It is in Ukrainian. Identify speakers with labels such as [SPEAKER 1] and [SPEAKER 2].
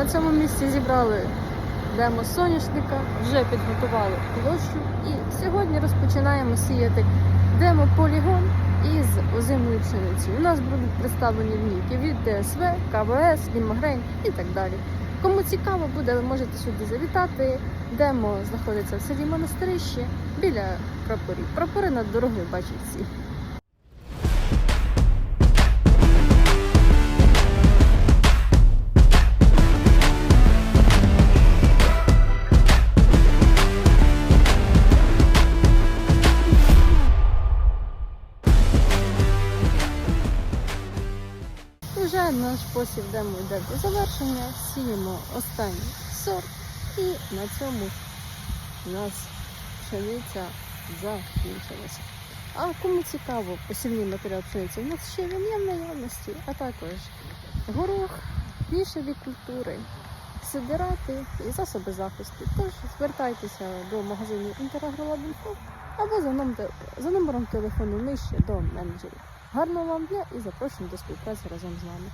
[SPEAKER 1] На цьому місці зібрали демо соняшника, вже підготували площу і сьогодні розпочинаємо сіяти демо-полігон із озимою пшеницею. У нас будуть представлені лінійки від ДСВ, КВС, Лімагрейн і так далі. Кому цікаво буде, ви можете сюди завітати. Демо знаходиться в селі Монастирище біля прапорів. Прапори над дорогою бачать всі. Вже наш посів демо йде до завершення. Сіємо останній сорт і на цьому у нас пшениця закінчилася. А кому цікаво, посівний матеріал пшениці, у нас ще він є в наявності, а також горох, нішеві культури, сидирати і засоби захисту. Тож звертайтеся до магазину Інтерагролабінфо або за номером телефону нижче до менеджерів. Гарного вам дня і запрошуємо до співпраці разом з нами.